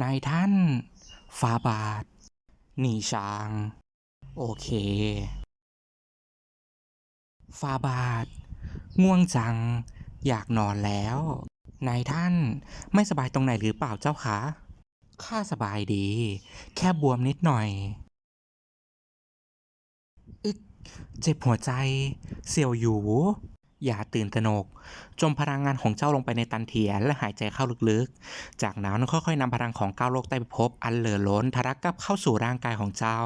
นายท่านฟาบาทหนีช้าง โอเคฟาบาทง่วงจัง อยากนอนแล้ว นายท่านไม่สบายตรงไหนหรือเปล่าเจ้าคะข้าสบายดี แค่บวมนิดหน่อยอึกเจ็บหัวใจ เสี่ยวหยู อย่าตื่นตระหนก จมพลังงานของเจ้าลงไปในตันเทียนและหายใจเข้าลึกๆ จากนั้นค่อยๆนำพลังของก้าวโลกใต้พิภพอันเหลือล้นทะลักกลับเข้าสู่ร่างกายของเจ้า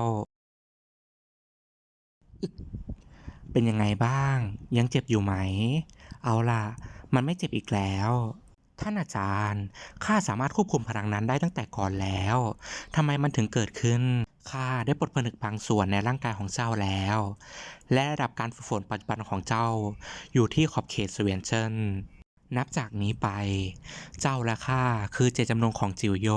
เป็นยังไงบ้าง ยังเจ็บอยู่ไหม เอาล่ะ มันไม่เจ็บอีกแล้วท่านอาจารย์ ข้าสามารถควบคุมพลังนั้นได้ตั้งแต่ก่อนแล้ว ทำไมมันถึงเกิดขึ้น ข้าได้ปลดผนึกบางส่วนในร่างกายของเจ้าแล้ว และระดับการฝึกฝนปัจจุบันของเจ้า อยู่ที่ขอบเขตสเวียนเชน นับจากนี้ไป เจ้าและข้าคือเจตจำนงของจิวโย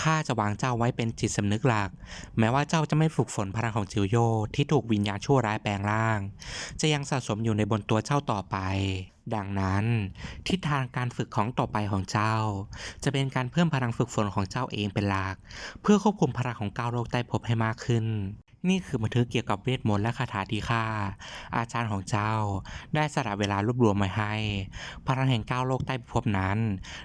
ข้าจะวางเจ้าไว้เป็นจิตสำนึกหลัก แม้ว่าเจ้าจะไม่ฝึกฝนพลังของจิวโยที่ถูกวิญญาณชั่วร้ายแปลงร่าง จะยังสะสมอยู่ในบนตัวเจ้าต่อไป ดังนั้น ทิศทางการฝึกของต่อไปของเจ้า จะเป็นการเพิ่มพลังฝึกฝนของเจ้าเองเป็นหลัก เพื่อควบคุมพลังของก้าวโลกใต้ภพให้มากขึ้น นี่คือบันทึกเกี่ยวกับเวทมนต์และคาถาที่ข้าอาจารย์ของเจ้า ได้สละเวลารวบรวมมาให้ พลังแห่งก้าวโลกใต้พิภพนั้น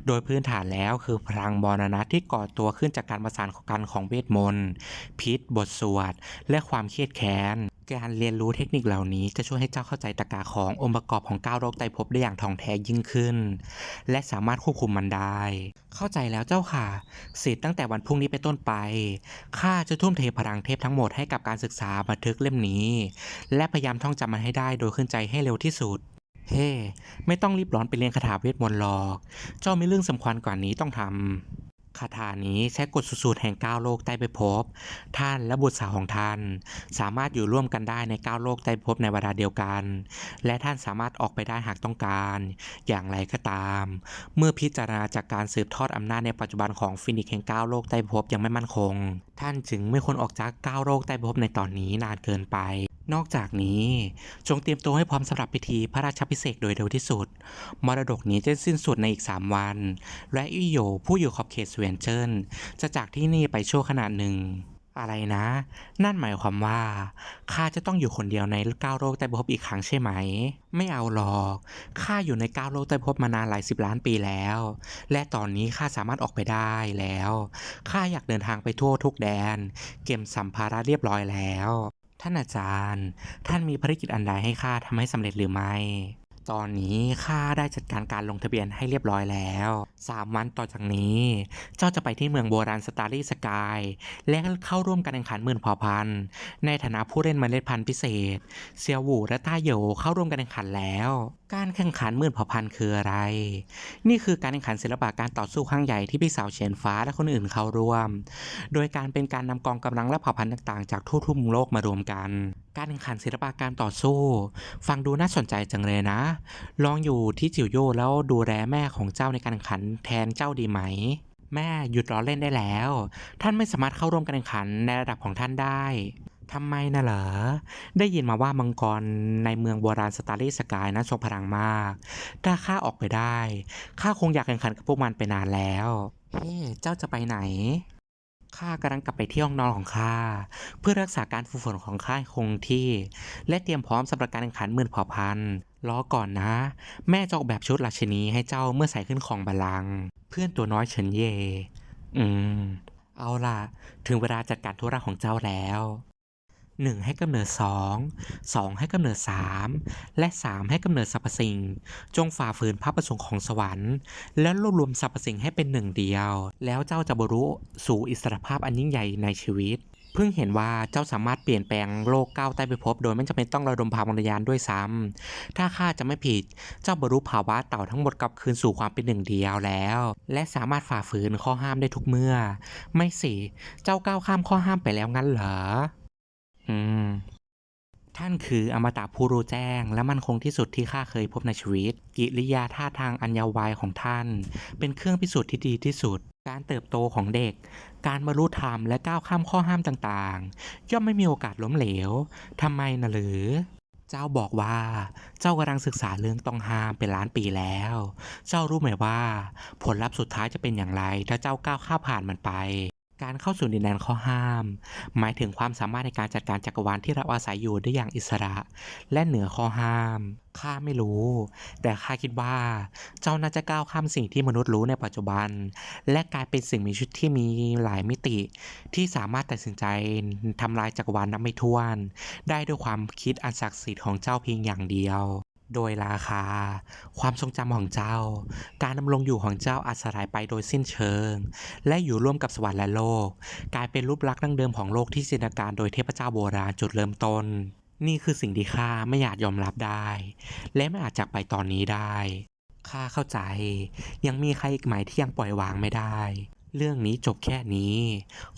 โดยพื้นฐานแล้วคือพลังมรณะที่ก่อตัวขึ้นจากการประสานกันของเวทมนต์พิษ บทสวด และความเครียดแค้น การเรียนรู้เทคนิคเหล่านี้จะช่วยให้เจ้าเข้าใจตรรกะขององค์ประกอบของก้าวโลกใต้ภพได้อย่างท่องแท้ยิ่งขึ้น และสามารถควบคุมมันได้ เข้าใจแล้วเจ้าค่ะ สิทธิ์ตั้งแต่วันพรุ่งนี้ไปนต้นไป ข้าจะทุ่มเทพลังเทพทั้งหมดให้กับการศึกษาบันทึกเล่มนี้ และพยายามท่องจำมันให้ได้โดยขึ้นใจให้เร็วที่สุดเฮ้ไม่ต้องรีบร้อนไปเรียนคาถาเวทมนต์หรอก เจ้ามีเรื่องสำคัญกว่านี้ต้องทำ คาถานี้ใช้กฎสูตรแห่งก้าโลกใต้ไปพบ ท่านและบุตรสาวของท่าน สามารถอยู่ร่วมกันได้ในก้าโลกใต้ภพในเวลาเดียวกัน และท่านสามารถออกไปได้หากต้องการ อย่างไรก็ตาม เมื่อพิจารณาจากการสืบทอดอำนาจในปัจจุบันของฟินิกแห่งก้าโลกใต้ภพยังไม่มั่นคง ท่านจึงไม่ควรออกจากก้าโลกใต้ภพในตอนนี้นานเกินไปนอกจากนี้จงเตรียมตัวให้พร้อมสำหรับพิธีพระราชพิเศษโดยเร็วที่สุด มรดกนี้จะสิ้นสุดในอีก 3 วัน และอิโยผู้อยู่ขอบเขตสเวนเจินจะจากที่นี่ไปชั่วขณะหนึ่ง อะไรนะ นั่นหมายความว่าข้าจะต้องอยู่คนเดียวในก้าวโลกใต้ภพอีกครั้งใช่ไหม ไม่เอาหรอกข้าอยู่ในก้าวโลกใต้ภพมานานหลายสิบล้านปีแล้ว และตอนนี้ข้าสามารถออกไปได้แล้วข้าอยากเดินทางไปทั่วทุกแดน เก็บสัมภาระเรียบร้อยแล้ว ท่านอาจารย์ ท่านมีภารกิจอันใดให้ข้าทำให้สำเร็จหรือไม่ ตอนนี้ข้าได้จัดการการลงทะเบียนให้เรียบร้อยแล้ว 3 วันต่อจากนี้ เจ้าจะไปที่เมืองโบราณสตาร์ลี่สกาย และเข้าร่วมการแข่งขันหมื่นเผ่าพันธุ์ในฐานะผู้เล่นเมล็ดพันธุ์พิเศษ เซียวหูและต้าเหยวเข้าร่วมการแข่งขันแล้ว การแข่งขันหมื่นเผ่าพันธุ์คืออะไร นี่คือการแข่งขันศิลปะการต่อสู้ครั้งใหญ่ที่พี่สาวเฉียนฟ้าและคนอื่นเข้าร่วม โดยการเป็นการนำกองกำลังและเผ่าพันธุ์ต่างๆ จากทั่วทุกมุมโลกมารวมกัน การแข่งขันศิลปะการต่อสู้ ฟังดูน่าสนใจจังเลยนะ ลองอยู่ที่จิวโยแล้วดูแลแม่ของเจ้าในการแข่งขันแทนเจ้าดีไหม แม่หยุดล้อเล่นได้แล้ว ท่านไม่สามารถเข้าร่วมการแข่งขันในระดับของท่านได้ ทำไมนะเหรอ ได้ยินมาว่ามังกรในเมืองโบราณสตาร์ลี่สกายนั้นทรงพลังมาก ถ้าข้าออกไปได้ ข้าคงอยากแข่งขันกับพวกมันไปนานแล้ว เฮ้เจ้าจะไปไหน ข้ากำลังกลับไปที่ห้องนอนของข้า เพื่อรักษาการฝึกฝนของข้าคงที่ และเตรียมพร้อมสำหรับการแข่งขันหมื่นเผ่าพันธุ์รอก่อนนะ แม่จะออกแบบชุดราชินีให้เจ้าเมื่อใส่ขึ้นของบัลลัง เพื่อนตัวน้อยเฉินเย่อืม เอาล่ะ ถึงเวลาจัดการธุระของเจ้าแล้ว หนึ่งให้กำเนิดสองสองให้กำเนิดสามและสามให้กำเนิดสรรพสิ่ง จงฝ่าฝืนพระประสงค์ของสวรรค์ แล้วรวบรวมสรรพสิ่งให้เป็นหนึ่งเดียว แล้วเจ้าจะบรรลุสู่อิสรภาพอันยิ่งใหญ่ในชีวิต เพิ่งเห็นว่าเจ้าสามารถเปลี่ยนแปลงโลกก้าวใต้ไปพบ โดยไม่จำเป็นต้องระดมพลังวิญญาณด้วยซ้ำถ้าข้าจะไม่ผิด เจ้าบรรลุภาวะเต่าทั้งหมดกลับคืนสู่ความเป็นหนึ่งเดียวแล้ว และสามารถฝ่าฝืนข้อห้ามได้ทุกเมื่อ ไม่สิ เจ้าก้าวข้ามข้อห้ามไปแล้วงั้นเหรอ อืม ท่านคืออมตะผู้รู้แจ้ง และมั่นคงที่สุดที่ข้าเคยพบในชีวิต กิริยาท่าทางอัญญาวายของท่าน เป็นเครื่องพิสูจน์ที่ดีที่สุด การเติบโตของเด็ก การบรรลุธรรมและก้าวข้ามข้อห้ามต่างๆ ย่อมไม่มีโอกาสล้มเหลวทำไมนะหรือ เจ้าบอกว่า เจ้ากำลังศึกษาเรื่องต้องห้ามเป็นล้านปีแล้ว เจ้ารู้ไหมว่า ผลลัพธ์สุดท้ายจะเป็นอย่างไร ถ้าเจ้าก้าวข้ามผ่านมันไป การเข้าสู่ดินแดนข้อห้าม หมายถึงความสามารถในการจัดการจักรวาลที่เราอาศัยอยู่ได้อย่างอิสระ และเหนือข้อห้าม ข้าไม่รู้ แต่ข้าคิดว่า เจ้าน่าจะก้าวข้ามสิ่งที่มนุษย์รู้ในปัจจุบัน และกลายเป็นสิ่งมีชีวิตที่มีหลายมิติ ที่สามารถตัดสินใจทำลายจักรวาลนับไม่ถ้วน ได้ด้วยความคิดอันศักดิ์สิทธิ์ของเจ้าเพียงอย่างเดียว โดยราคา ความทรงจำของเจ้า การดำรงอยู่ของเจ้าอาจสลายไปโดยสิ้นเชิง และอยู่ร่วมกับสวรรค์และโลก กลายเป็นรูปลักษณ์ดั้งเดิมของโลกที่จินตนาการโดยเทพเจ้าโบราณจุดเริ่มต้น นี่คือสิ่งที่ข้าไม่อาจยอมรับได้ และไม่อาจจากไปตอนนี้ได้ข้าเข้าใจ ยังมีใครอีกไหมที่ยังปล่อยวางไม่ได้ เรื่องนี้จบแค่นี้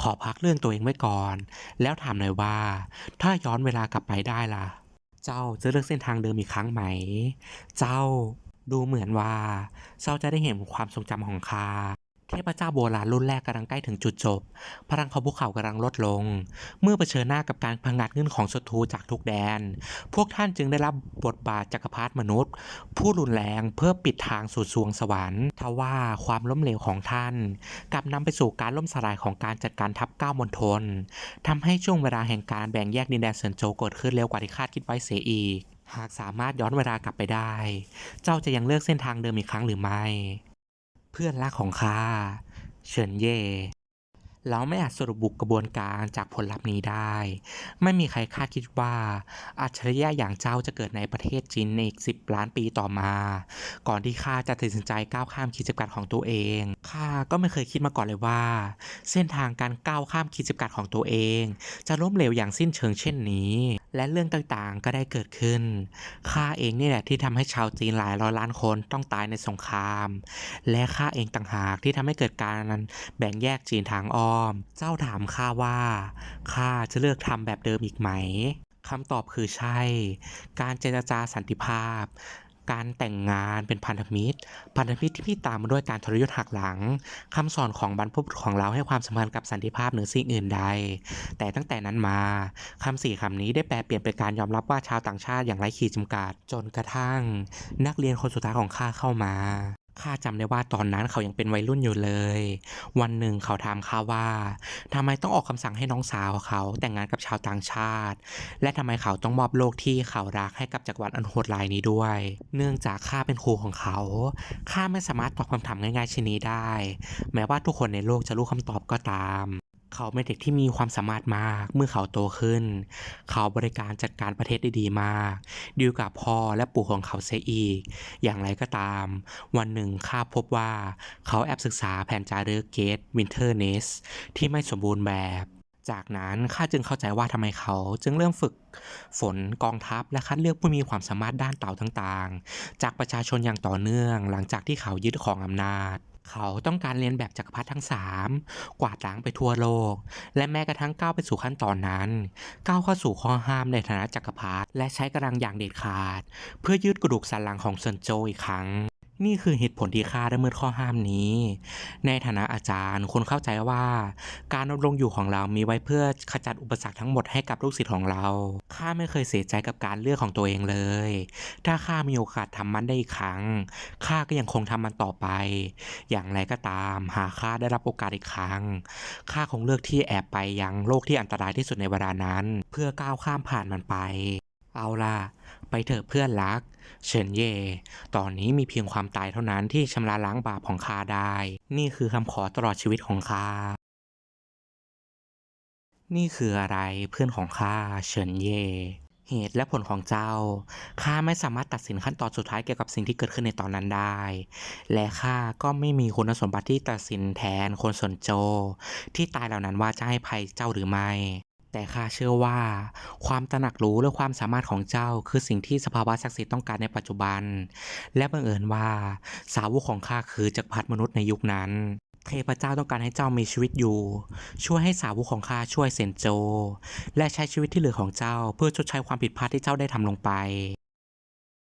ขอพักเรื่องตัวเองไว้ก่อน แล้วถามหน่อยว่า ถ้าย้อนเวลากลับไปได้ล่ะ เจ้าจะเลือกเส้นทางเดิมอีกครั้งไหม เจ้าดูเหมือนว่า เจ้าจะได้เห็นความทรงจำของข้า เทพเจ้าโบราณรุ่นแรกกำลังใกล้ถึงจุดจบ พลังของภูเขากำลังลดลง เมื่อเผชิญหน้ากับการพังงัดเงินของศัตรูจากทุกแดน พวกท่านจึงได้รับบทบาทจักรพรรดิมนุษย์ ผู้รุนแรงเพื่อปิดทางสู่สวงสวรรค์ทว่าความล้มเหลวของท่าน กลับนำไปสู่การล่มสลายของการจัดการทัพเก้ามณฑลทำให้ช่วงเวลาแห่งการแบ่งแยกดินแดนเซินโจเกิดขึ้นเร็วกว่าที่คาดคิดไว้เสียอีกหากสามารถย้อนเวลากลับไปได้ เจ้าจะยังเลือกเส้นทางเดิมอีกครั้งหรือไม่ เพื่อนรักของข้าเฉินเย่ เราไม่อาจสรุปบุกกระบวนการจากผลลัพธ์นี้ได้ ไม่มีใครคาดคิดว่า อัจฉริยะอย่างเจ้าจะเกิดในประเทศจีนในอีก 10 ล้านปีต่อมา ก่อนที่ข้าจะตัดสินใจก้าวข้ามขีดจำกัดของตัวเอง ข้าก็ไม่เคยคิดมาก่อนเลยว่า เส้นทางการก้าวข้ามขีดจำกัดของตัวเอง จะล้มเหลวอย่างสิ้นเชิงเช่นนี้ และเรื่องต่างๆก็ได้เกิดขึ้น ข้าเองนี่แหละที่ทำให้ชาวจีนหลายร้อยล้านคนต้องตายในสงคราม และข้าเองต่างหากที่ทำให้เกิดการแบ่งแยกจีนทางอ้อมเจ้าถามข้าว่าข้าจะเลือกทำแบบเดิมอีกไหมคำตอบคือใช่ การเจรจาสันติภาพ การแต่งงานเป็นพันธมิตร พันธมิตรที่พี่ตามมาด้วยการทรยศหักหลังคำสอนของบรรพบุรุษของเราให้ความสำคัญกับสันติภาพเหนือสิ่งอื่นใด แต่ตั้งแต่นั้นมาคำสี่คำนี้ได้แปลเปลี่ยนเป็นการยอมรับว่าชาวต่างชาติอย่างไร้ขีดจำกัด จนกระทั่ง นักเรียนคนสุดท้ายของข้าเข้ามา ข้าจำได้ว่าตอนนั้นเขายังเป็นวัยรุ่นอยู่เลย วันหนึ่งเขาถามข้าว่าทำไมต้องออกคำสั่งให้น้องสาวเขาแต่งงานกับชาวต่างชาติ และทำไมเขาต้องมอบโลกที่เขารักให้กับจักรวรรดิอันโหดร้ายนี้ด้วย เนื่องจากข้าเป็นครูของเขาข้าไม่สามารถตอบคำถามง่ายๆเช่นนี้ได้ แม้ว่าทุกคนในโลกจะรู้คำตอบก็ตาม เขาเป็นเด็กที่มีความสามารถมาก เมื่อเขาโตขึ้น เขาบริการจัดการประเทศได้ดีมาก ดีกับพ่อและปู่ของเขาเสียอีก อย่างไรก็ตาม วันหนึ่งข้าพบว่าเขาแอบศึกษาแผนจารึกเกตวินเทอร์เนสที่ไม่สมบูรณ์แบบ จากนั้นข้าจึงเข้าใจว่าทำไมเขาจึงเริ่มฝึกฝนกองทัพและคัดเลือกผู้มีความสามารถด้านเต่าต่างๆ จากประชาชนอย่างต่อเนื่อง หลังจากที่เขายึดครองอำนาจ เขาต้องการเรียนแบบจักรพรรดิทั้งสามกวาดล้างไปทั่วโลก และแม้กระทั่งก้าวไปสู่ขั้นตอนนั้น ก้าวเข้าสู่ข้อห้ามในฐานะจักรพรรดิและใช้กำลังอย่างเด็ดขาด เพื่อยืดกระดูกสันหลังของเซินโจอีกครั้ง นี่คือเหตุผลที่ข้าได้มืดข้อห้ามนี้ ในฐานะอาจารย์คุณเข้าใจว่า การดำรงอยู่ของเรามีไว้เพื่อขจัดอุปสรรคทั้งหมดให้กับลูกศิษย์ของเราข้าไม่เคยเสียใจกับการเลือกของตัวเองเลย ถ้าข้ามีโอกาสทำมันได้อีกครั้งข้าก็ยังคงทำมันต่อไป อย่างไรก็ตาม หากข้าได้รับโอกาสอีกครั้งข้าคงเลือกที่แอบไปยังโลกที่อันตรายที่สุดในเวลานั้น เพื่อก้าวข้ามผ่านมันไป เอาล่ะ ไปเถอะเพื่อนรัก เฉินเย่ ตอนนี้มีเพียงความตายเท่านั้นที่ชำระล้างบาปของข้าได้ นี่คือคำขอตลอดชีวิตของข้า นี่คืออะไรเพื่อนของข้าเฉินเย่เหตุและผลของเจ้า ข้าไม่สามารถตัดสินขั้นตอนสุดท้ายเกี่ยวกับสิ่งที่เกิดขึ้นในตอนนั้นได้ และข้าก็ไม่มีคุณสมบัติที่ตัดสินแทนคนสนโจ ที่ตายเหล่านั้นว่าจะให้ภัยเจ้าหรือไม่ แต่ข้าเชื่อว่า ความตระหนักรู้และความสามารถของเจ้า คือสิ่งที่สภาวะศักดิ์สิทธิ์ต้องการในปัจจุบัน และบังเอิญว่า สาวกของข้าคือจักรพรรดิมนุษย์ในยุคนั้น เทพเจ้าต้องการให้เจ้ามีชีวิตอยู่ ช่วยให้สาวกของข้าช่วยเซนโจ และใช้ชีวิตที่เหลือของเจ้า เพื่อชดใช้ความผิดพลาดที่เจ้าได้ทำลงไป